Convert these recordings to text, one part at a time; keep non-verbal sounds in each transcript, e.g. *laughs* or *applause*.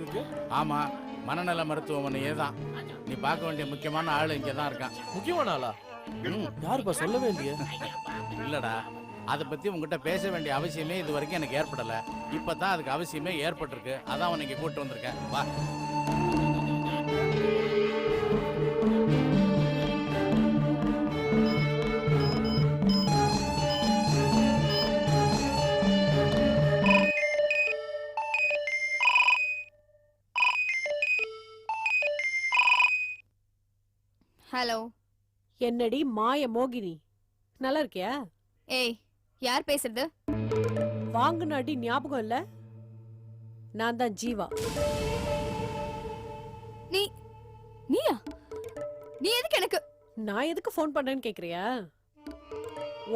இருக்கு? ஆமா மனநல மருத்துவமனையே தான் நீ பார்க்க வேண்டிய முக்கியமான ஆள் இங்கே தான் இருக்கான். முக்கியமான ஆளா? யாருப்பா சொல்லவே இல்லையே. இல்லடா அதை பத்தி உங்ககிட்ட பேச வேண்டிய அவசியமே இது வரைக்கும் எனக்கு ஏற்படல. இப்பதான் அதுக்கு அவசியமே ஏற்பட்டிருக்கு. அதான் இங்க கூட்டு வந்திருக்கேன். வா. என்னடி மாய மோகினி? நல்லா இருக்கியா ஏய் யார் பேசுறது? வாங்குன அடி ஞாபகம் இல்ல? நான் தான் ஜீவா. நீ நீயா? நீ எதுக்கு எனக்கு? நான் எதுக்கு ஃபோன் பண்றேன்னு கேக்குறியா?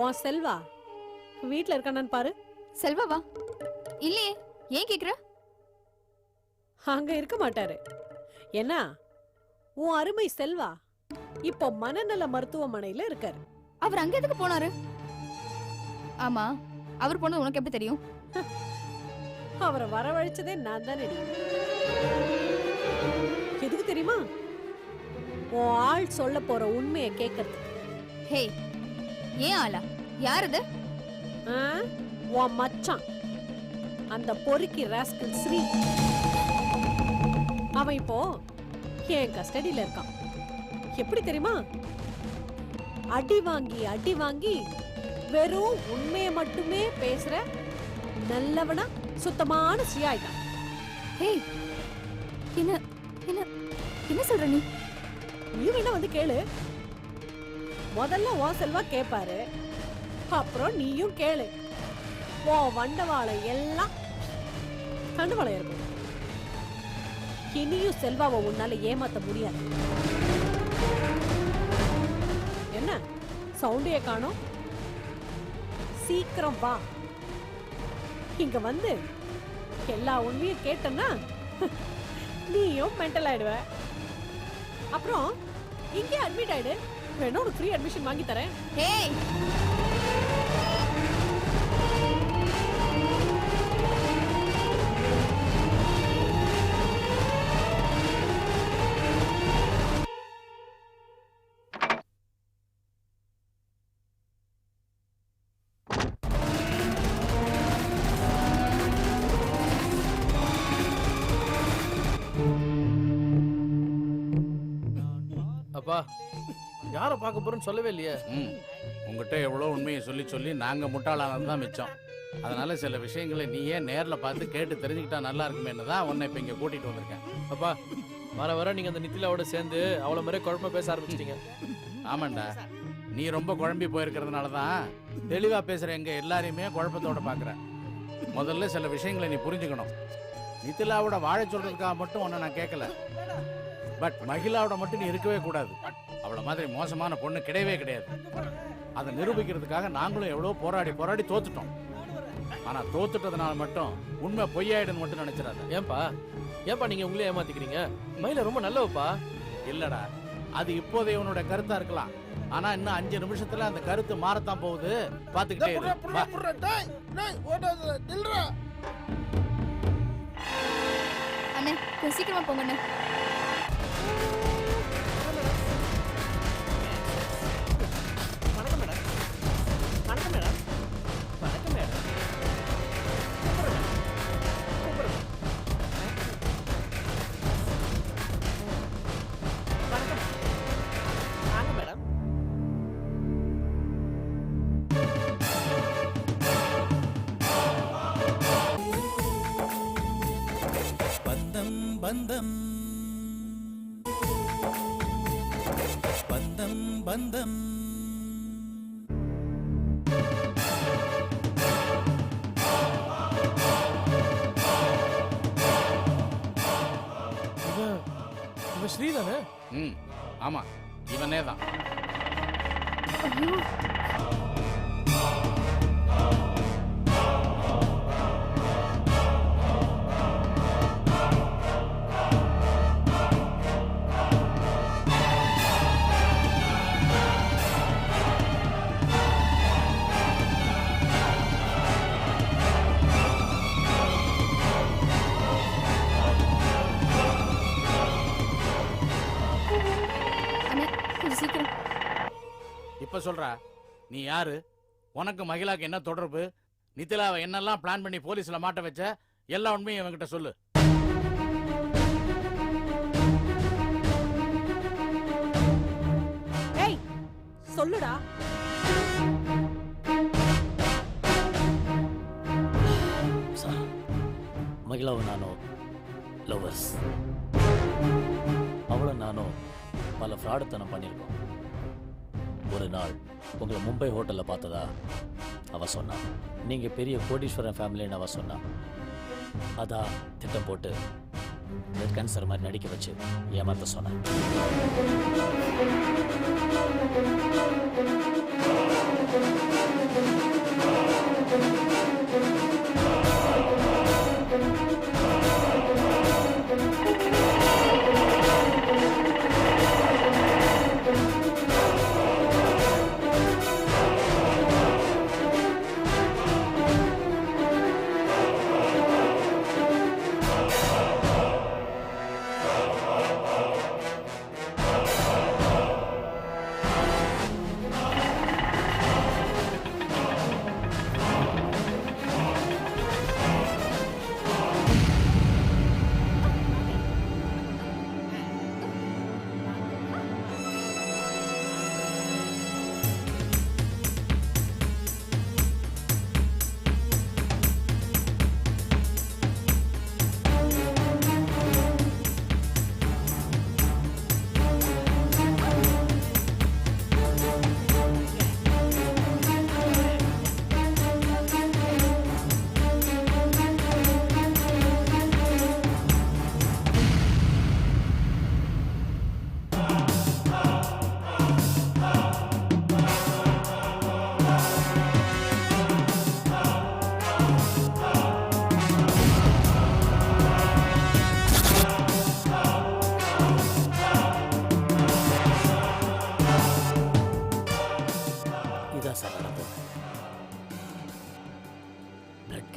உன் செல்வா? வீட்ல இருக்கானான்னு பாரு. செல்வாவா? இல்லையே ஏன் கேக்குற? அங்க இருக்க மாட்டாரு. என்ன? உன் அருமை செல்வா? இப்போ மனநல மருத்துவமனையில இருக்காரு. அவர் அங்க எதுக்கு போனாரு? ஆமா அவர் போனது உனக்கு எப்படி தெரியும்? *laughs* அவரை வரவழைச்சதே நான் தானே எதுக்கு தெரியுமா? உன் ஆள் சொல்ல போற உண்மையை கேட்கறதுக்கு ஹே ஏன் ஆளா? யார் ஆ? உன் மச்சான். அந்த பொறுக்கி ராஸ்கல் ஸ்ரீ. அவன் இப்போ என் கஸ்டடியில இருக்கான். எப்படி தெரியுமா? அடி வாங்கி அடி வாங்கி வெறும் உண்மையை மட்டுமே பேசுற நல்லவனா சுத்தமான ஸ்ரீயாயிட்டான் ஹே என்ன என்ன என்ன சொல்ற நீ? நீ வேணா வந்து கேளு? முதல்ல உன் செல்வா கேப்பாரு அப்புறம் நீயும் கேளு. உன் வண்டவாளை எல்லாம் தண்டுவாளை இருக்கும் இனியும் செல்வாவை உன்னால ஏமாத்த முடியாது. சவுண்டையே காணோம். சீக்கிரம் வா. இங்க வந்து எல்லா உண்மையும் கேட்டனா நீயும் மென்டல் ஆயிடுவ. அப்புறம் இங்கே அட்மிட் ஆயிடு. வேணும் ஒரு ஃப்ரீ அட்மிஷன் வாங்கி தரேன். ஏய் அப்பா யாரை பார்க்க போறேன்னு சொல்லவே இல்லையே. ம். உங்ககிட்ட எவ்வளோ உண்மையை சொல்லி சொல்லி நாங்கள் முட்டாளானது தான் மிச்சம். அதனால சில விஷயங்களை நீயே நேரில் பார்த்து கேட்டு தெரிஞ்சுக்கிட்டா நல்லா இருக்குமேன்னு தான் உன்னை இப்போ இங்கே கூட்டிகிட்டு வந்திருக்கேன். அப்பா வர வர நீங்க அந்த நித்திலாவோட சேர்ந்து அவள மாதிரி குழப்பமா பேச ஆரம்பிச்சிட்டீங்க. ஆமாண்டா. நீ ரொம்ப குழம்பி போயிருக்கிறதுனால தான் தெளிவாக பேசுகிற எங்கள் எல்லாரையுமே குழப்பத்தோட பார்க்குற முதல்ல சில விஷயங்களை நீ புரிஞ்சுக்கணும். நித்திலாவோட வாழ சொல்றதுக்காக மட்டும் உன்னை நான் கேட்கல பட் மகிழாவோட மட்டும் நீ இருக்கவே கூடாது. அவளை மாதிரி மோசமான பொண்ணு கிடையவே கிடையாது. அதை நிரூபிக்கிறதுக்காக நாங்களும் எவ்வளோ போராடி போராடி தோத்துட்டோம். ஆனால் தோத்துட்டதுனால மட்டும் உண்மை பொய்யாயிடுன்னு மட்டும் நினைச்சிடாத. ஏன்பா? ஏன்பா நீங்க உங்களே ஏமாத்திக்கிறீங்க? மயில ரொம்ப நல்லவப்பா. இல்லடா. அது இப்போதைய உன்னோட கருத்தா இருக்கலாம். ஆனா இன்னும் அஞ்சு நிமிஷத்துல அந்த கருத்து மாறத்தான் போகுது. பாத்துக்கிட்டே இரு. அண்ணே சீக்கிரமா போங்க பந்தம் ஸ்ரீதானே? ம் ஆமா இவனே தான். ஐயோ. சொல்றா? நீ யாரு? உனக்கு மகிழாக்கு என்ன தொடர்பு? நித்திலாவை என்னெல்லாம் பிளான் பண்ணி போலீஸ்ல மாட்ட வச்ச? எல்லா உண்மையும் இவன்கிட்ட சொல்லு. ஏய் சொல்லுடா. சார் மகிழாவும் நானும் லவ்வர்ஸ். அவளும் நானும் பல ஃப்ராடுத்தனம் பண்ணியிருக்கோம். ஒரு நாள் உங்களை மும்பை ஹோட்டலில் பார்த்ததா? அவ சொன்னான் நீங்கள் பெரிய கோடீஸ்வரன் ஃபேமிலின்னு அவ சொன்னான் அதான் திட்டம் போட்டு பிளட் கேன்சர் மாதிரி நடிக்க வச்சு ஏமாத்த சொன்னேன்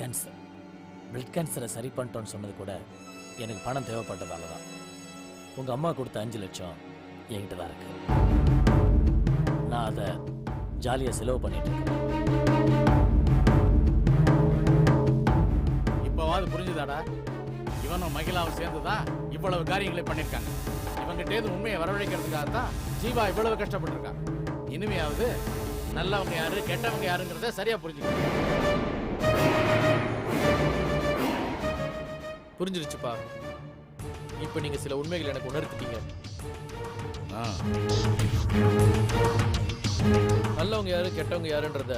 கேன்சர் பிளட் கேன்சரை சரி பண்ணிட்டோன்னு சொன்னது கூட எனக்கு பணம் தேவைப்பட்டதால தான் உங்கள் அம்மா கொடுத்த அஞ்சு லட்சம் என்கிட்ட தான் இருக்கு. நான் அதை ஜாலியாக செலவு பண்ணிட்டு இருக்கேன். இப்போவாது புரிஞ்சுதாடா? இவனும் மகிழாவும் சேர்ந்துதான் இவ்வளவு காரியங்களை பண்ணியிருக்காங்க. இவங்கிட்டேது உண்மையை வரவழைக்கிறதுக்காக தான் ஜீவா இவ்வளவு கஷ்டப்பட்டிருக்கான் இனிமையாவது நல்லவங்க யாரு கெட்டவங்க யாருங்கிறத சரியா புரிஞ்சுக்கணும். புரிஞ்சிருச்சுப்பா. இப்போ நீங்க சில உண்மைகள் எனக்கு உணர்த்திட்டீங்க. நல்லவங்க யாரு கெட்டவங்க யாருன்றத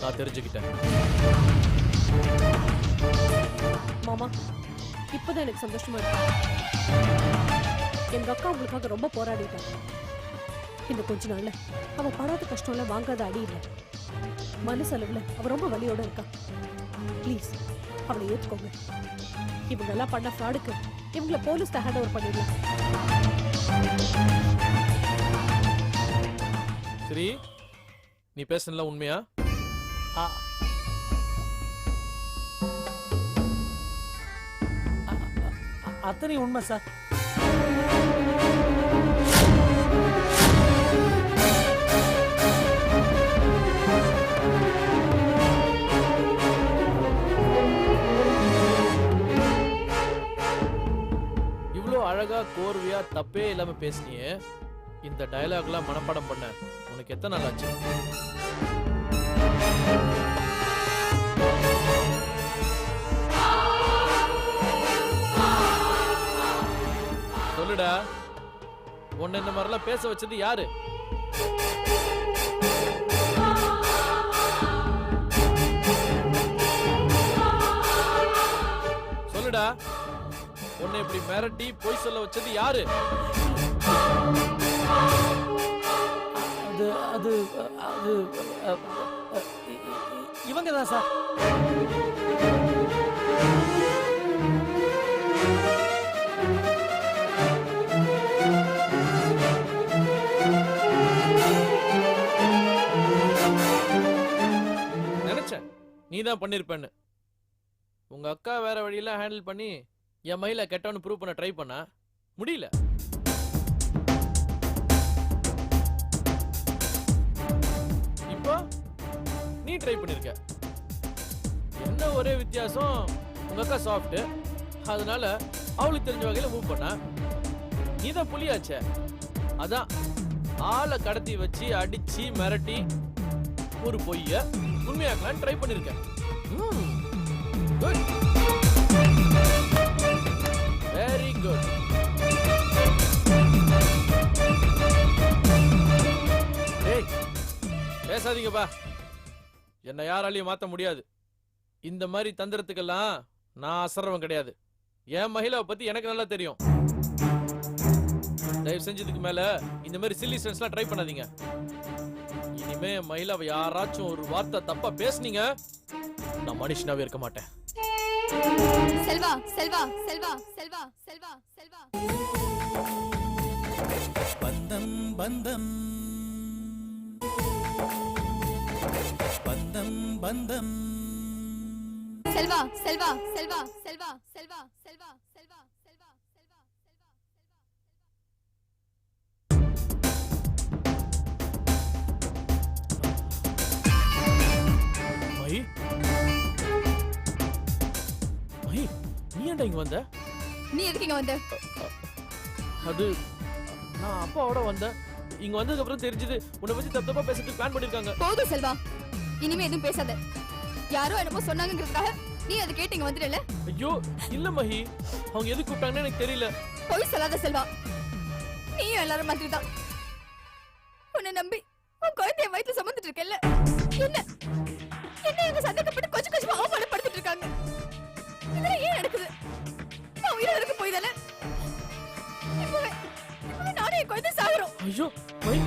நான் தெரிஞ்சுக்கிட்டேன். மாமா இப்பதான் எனக்கு சந்தோஷமா இருக்கு. எங்க அக்கா உங்களுக்காக ரொம்ப போராடிட்டாங்க இந்த கொஞ்ச நாள்ல அவ படாத கஷ்டம்ல வாங்காத அடி இல்ல. மனசளவுல அவ ரொம்ப வலியோட இருக்கா. ப்ளீஸ் அவளை ஏத்துக்கோங்க. இவங்க எல்லாம் பண்ண ஃப்ராடுக்கு இவங்கள போலீஸ் ஹேண்ட் ஓவர் பண்ணிடலாம். சரி நீ பேசுனதுலாம் உண்மையா? ஆ. அத்தனை உண்மை சார். அழகா கோர்வையா தப்பே இல்லாம பேசினியே. இந்த டயலாக்லாம் மனப்பாடம் பண்ண. உனக்கு எத்தனை நாள் ஆச்சு? சொல்லுடா. உன்னை இந்த மாதிரிலாம் பேச வச்சது யாரு? சொல்லுடா. உன்னை இப்படி மிரட்டி பொய் சொல்ல வச்சது யாரு? அது அது அது இவங்க தான் சார். நினைச்சேன். நீ தான் பண்ணிருப்பேன்னு. உங்க அக்கா வேற வழியெல்லாம் ஹேண்டில் பண்ணி என் மயில கெட்டவனு ப்ரூவ் பண்ண ட்ரை பண்ண முடியல. இப்போ நீ ட்ரை பண்ணிருக்க. என்ன ஒரே வித்தியாசம்? உங்க அக்கா சாஃப்ட் அதனால அவளுக்கு தெரிஞ்ச வகையில மூவ் பண்ண. நீ தான் புலியாச்சே. அதான் ஆளை கடத்தி வச்சு அடிச்சு மிரட்டி ஒரு பொய்ய உண்மையாக்கலான்னு ட்ரை பண்ணிருக்கேன் குட் வெரி குட் ஏய் பேசாதீங்கப்பா. என்னை யாராலையும் மாற்ற முடியாது. இந்த மாதிரி தந்திரத்துக்கெல்லாம் நான் அசரவம் கிடையாது. என் மகிழாவை பத்தி எனக்கு நல்லா தெரியும். தயவு செஞ்சதுக்கு மேல இந்த மாதிரி சில்லி சென்ஸ்லாம் ட்ரை பண்ணாதீங்க. இனிமே மகிழாவை யாராச்சும் ஒரு வார்த்தை தப்பா பேசுனீங்க நான் மனுஷனாவே இருக்க மாட்டேன். செல்வா செல்வா செல்வா செல்வா செல்வா செல்வா. பந்தம் பந்தம். பந்தம் பந்தம். செல்வா செல்வா செல்வா செல்வா செல்வா செல்வா. மகி நீ ஏன்டா இங்க வந்த? நீ எதுக்கு இங்க வந்த? அது நான் அப்பாவோட வந்தேன் இங்க வந்ததுக்கு அப்புறம் தெரிஞ்சது உன்னை பத்தி தப்பு தப்பா பேசுறதுக்கு பிளான் பண்ணிருக்காங்க. போதும் செல்வா. இனிமே எதுவும் பேசாத. யாரோ என்னமோ சொன்னாங்கங்கிறதுக்காக நீ அதை கேட்டு இங்க வந்துடல ஐயோ இல்ல மகி. அவங்க எதுக்கு கூப்பிட்டாங்கன்னு எனக்கு தெரியல. பொய் சொல்லாத செல்வா. நீயும் எல்லாரும் மாதிரி தான் உன்னை நம்பி உன் குழந்தைய வயிற்று சுமந்துட்டு இருக்கேல்ல? என்ன? என்ன எங்க சந்தேகப்பட்டு கொஞ்சம் கொஞ்சமா அவமானப்படுத்திட்டு இருக்காங்க? நடக்குது நான் உயிரோட இருக்க போய் தானே இப்பவே இப்பவே நானும் என் குழந்தை சாகுறோம் ஐயோ மகி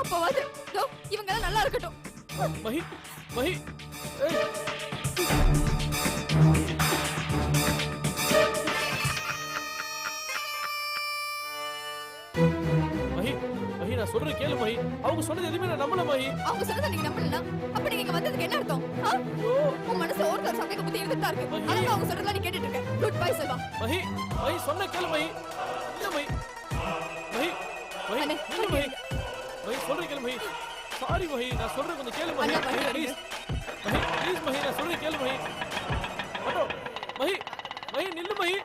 அப்பவாது இவங்க எல்லாம் நல்லா இருக்கட்டும். மகி ஏய். மகி மகி நான் சொல்றது கேளு மகி. அவங்க சொன்னது எதுவுமே நான் நம்பல மகி. அவங்க சொன்னதை நீங்க நம்பலனா அப்ப உன் மனசு ஒரு ஒரு சந்தேக புத்தி இருந்துட்டா இருக்கு அதனால அவங்க சொல்றதெல்லாம் நீ கேட்டுட்டு இருக்க குட் பை செல்வா மஹி மஹி சொன்ன கேளு மஹி இல்ல மஹி மஹி மஹி இல்ல மஹி மஹி சொல்ற நில்லு மஹி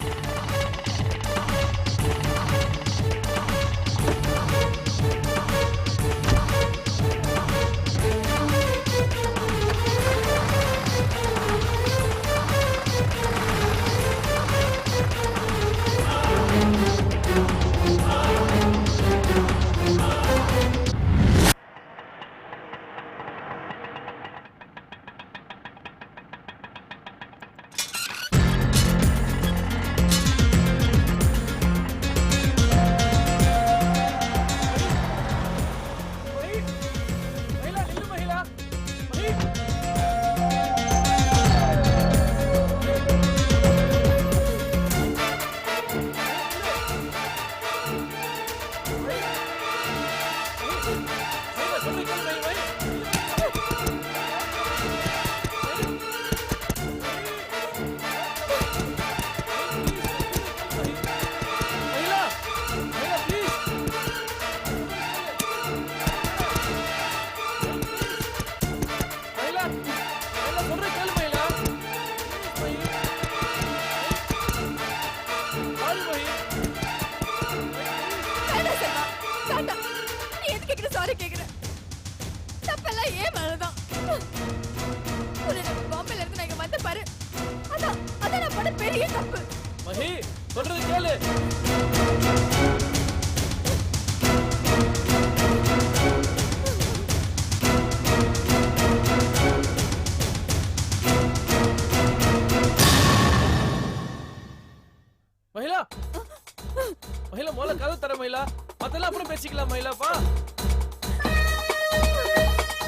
மகிழா பா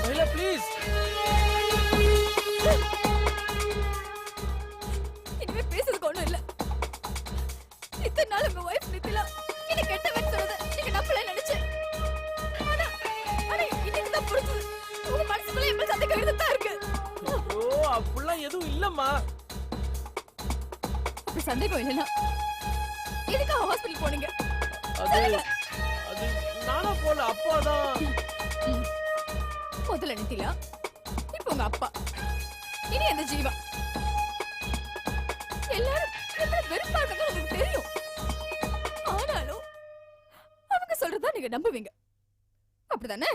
மகிழா ப்ளீஸ் இனிமே பேசுறதுக்கு ஒண்ணும் இல்ல. இத்தனை நாள் உங்க வைஃப் நித்திலா என்ன கெட்டவன் சொன்னதை நீங்க நம்பல நினைச்சேன். ஆனா ஆனா இன்னைக்கு தான் புரிஞ்சது. உங்க மனசுக்குள்ள மேல சந்தேகம் இருந்துதான் இருக்கு. ஐயோ அப்படிலாம் எதுவும் இல்லம்மா. அப்படி சந்தேகம் இல்லைன்னா எதுக்காக ஹாஸ்பிட்டல் போனீங்க? அது நானா போல அப்பாதான் முதல்ல நித்திலா இப்ப உங்க அப்பா. இனி அந்த ஜீவா. எல்லாரும் வெறுப்பா இருக்காங்க உங்களுக்கு தெரியும். ஆனாலும் அவங்க சொல்றதா நீங்க நம்புவீங்க. அப்படிதானே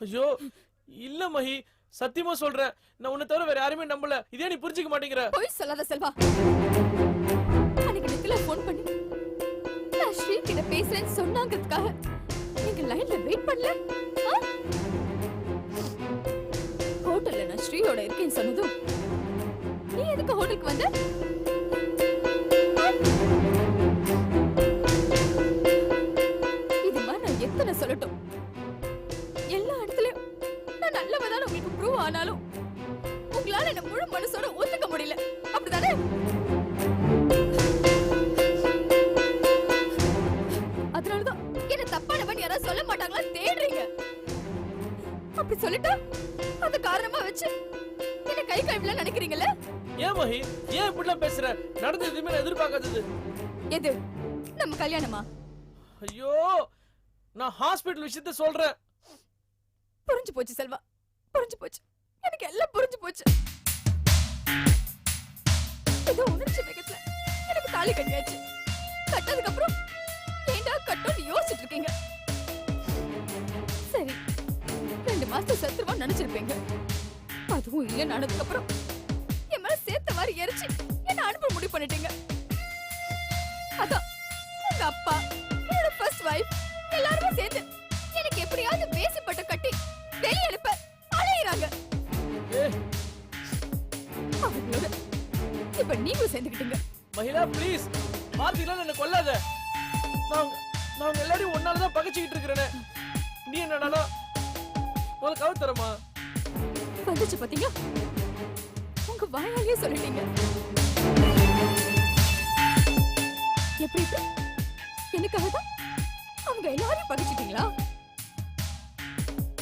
ஐயோ இல்ல மகி சத்தியமா சொல்றேன். நான் உன்னை தவிர வேற யாருமே நம்பல. இதே நீ புரிஞ்சுக்க மாட்டேங்கிற. போய் சொல்லாத செல்வா. அன்னைக்கு நித்திலா ஃபோன் பண்ணி நான் ஸ்ரீ கிட்ட பேசுறேன்னு சொன்னாங்கிறதுக்காக வெயிட் பண்ணல ஹோட்டல்ல நான் ஸ்ரீயோட இருக்கேன்னு சொன்னதும் நீ எதுக்கு ஹோட்டலுக்கு வந்த? இது மாதிரி நான் எத்தனை சொல்லட்டும். எல்லா இடத்துலயும் நான் நல்லவதான் உங்களுக்கு ப்ரூவ் ஆனாலும் உங்களால என்ன முழு மனசோட மாட்டாங்களா தேடுறீங்க? அப்படி சொல்லிட்டா அந்த காரணமா வச்சு என்ன கை கழுவில நினைக்கிறீங்கல்ல? ஏன் மகி? ஏன் இப்படிலாம் பேசுற? நடந்தது எதுவுமே நான் எதிர்பார்க்காதது. எது? நம்ம கல்யாணமா? ஐயோ நான் ஹாஸ்பிட்டல் விஷயத்த சொல்றேன். புரிஞ்சு போச்சு செல்வா புரிஞ்சு போச்சு. எனக்கு எல்லாம் புரிஞ்சு போச்சு. ஏதோ உணர்ச்சி வேகத்துல எனக்கு தாலி கட்டியாச்சு. கட்டதுக்கு அப்புறம் ஏண்டா கட்டோன்னு யோசிச்சுட்டு இருக்கீங்க? ரெண்டு மாசம் செத்துருவான்னு நினைச்சிருப்பீங்க. அதுவும் இல்லைன்னு ஆனதுக்கு அப்புறம். என் மேல சேர்த்த மாதிரி எரிச்சு என்ன அனுப்ப முடிவு பண்ணிட்டீங்க. அதான் உங்க அப்பா என்னோட ஃபர்ஸ்ட் வைஃப் எல்லாருமே சேர்ந்து எனக்கு எப்படியாவது வேசி பட்டு கட்டி வெளிய அனுப்ப அலையுறாங்க. அவங்களோட இப்ப நீங்களும் சேர்ந்துக்கிட்டீங்க. மகிழா ப்ளீஸ் பாத்தீங்களா என்ன கொல்லாத. நான் நான் எல்லாரையும் ஒன்னால தான் பகைச்சிக்கிட்டு இருக்கிறேனே. நீ என்னடானா உனக்கு கவு தரமா வந்துச்சு பாத்தீங்களா? உங்க வாயாலேயே சொல்லிட்டீங்க. எப்படி? எனக்காக தான் அவங்க எல்லாரையும் பகிச்சிட்டீங்களா?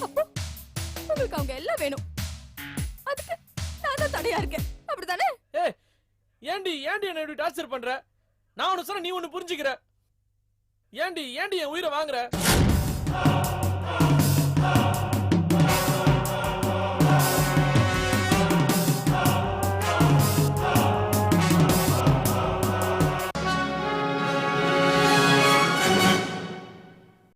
அப்போ உங்களுக்கு அவங்க எல்லாம் வேணும். அதுக்கு நான் தான் தடையா இருக்கேன். அப்படிதானே ஏ ஏண்டி ஏண்டி என்ன இப்படி டார்ச்சர் பண்ற? நான் ஒன்னு சொன்ன நீ ஒன்னு புரிஞ்சுக்கிற. ஏண்டி ஏண்டி என் உயிரை வாங்குற?